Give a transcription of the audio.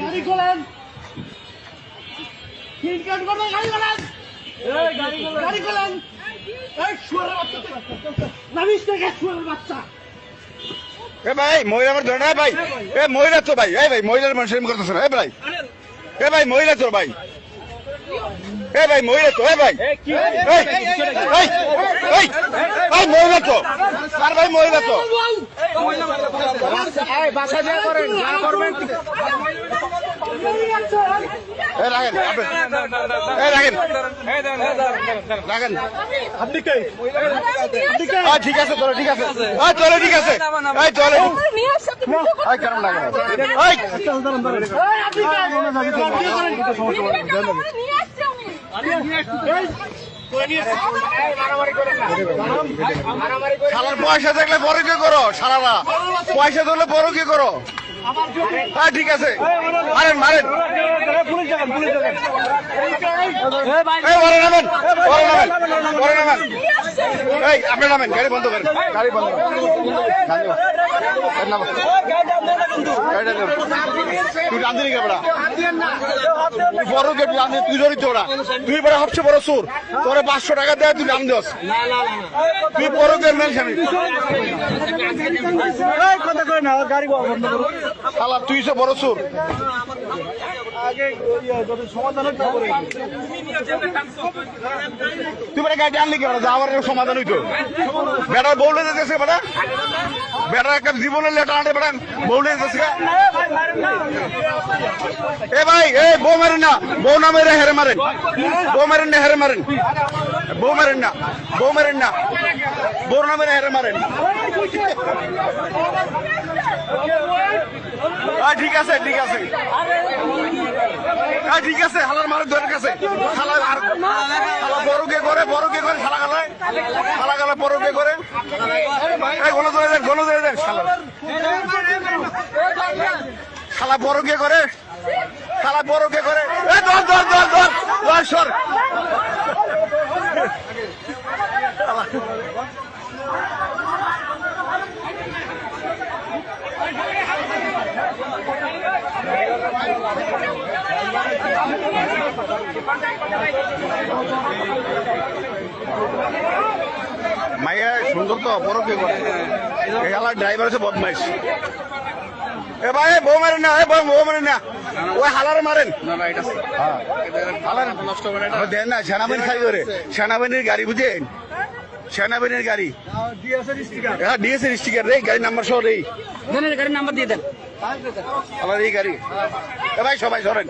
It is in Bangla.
গাড়ি খোলেন। তিন কাট করবে গাড়ি খোলেন। গাড়ি খোলেন। এই শুয়ারের বাচ্চা নামিস থেকে শুয়ারের বাচ্চা? এ ভাই মহিলা আমার ধরে না ভাই। এ মহিলা তো ভাই এ ভাই মহিলার মানুষ এরকম করতেছে না এ ভাই। এ ভাই মহিলা তো ভাই। এ ভাই মহিলা তো এ ভাই। এই, মহিলা তো আর ভাই মহিলা তো রাখেন রাখেন। আপনি কে? ঠিক আছে চলো ঠিক আছে। চলো ঠিক আছে। চলো। কেমন লাগে? আপনি শালার পয়সা থাকলে বড় কি করো, শালারা? পয়সা ধরলে বড় কি করো? হ্যাঁ ঠিক আছে। মারেন মারেন। এই এই আপনি নামেন গাড়ি বন্ধ করেন। গাড়ি বন্ধ করেন। তুই রান্ধি বড়া? কে তুই রান্ধি তুই জড়িত ওরা। তুই বড় সবচেয়ে বড় সুর তোরে পাঁচশো টাকা দেয় তুই নাম দিস তুই বড় কে মেন স্বামী। শালা তুই সে বড় সুর তুই বেটা গাড়ি আনলি কেন যাওয়ার সমাধান হইতো? বেটা বউলে যেতেছে বেটা। বেটা একটা জীবনের লেটার আনে বেটা বউলে যেতেছে এ ভাই, এ বউ মারেন না। বউ না মেরে হেরে মারেন। বউ মারেন না, হেরে মারেন। বউ মারেন না, বউ মারেন না। বউ না মেরে হেরে মারেন। ঠিক আছে ঠিক আছে। আহ, ঠিক আছে হালার মারের দরের কাছে হালা আর শালা বড় কে করে বড় কে করে শালা গালায়। শালা গালা বড় কে করে গণ ধরে দেন গণ ধরে দেন শালা। শালা বড় কে করে। শালা বড় কে করে। এ ধর ধর ধর ধর ধর সর। মাইয়া সুন্দর তো বড় কে করে? এই ড্রাইভার আছে বদমাইশ। এ ভাই এ বউ মারেন না এ বউ বউ মারেন না। ওই হালার মারেন। হ্যাঁ। হালার নষ্ট করে দেন না সেনাবাহিনী খাই করে সেনাবাহিনীর গাড়ি বুঝেন? সেনাবাহিনীর গাড়ি। হ্যাঁ ডিএসএ স্টিকার রে গাড়ি নাম্বার সহ রে। গাড়ির নাম্বার দিয়ে দেন। আমার এই গাড়ি। এ ভাই সবাই সরেন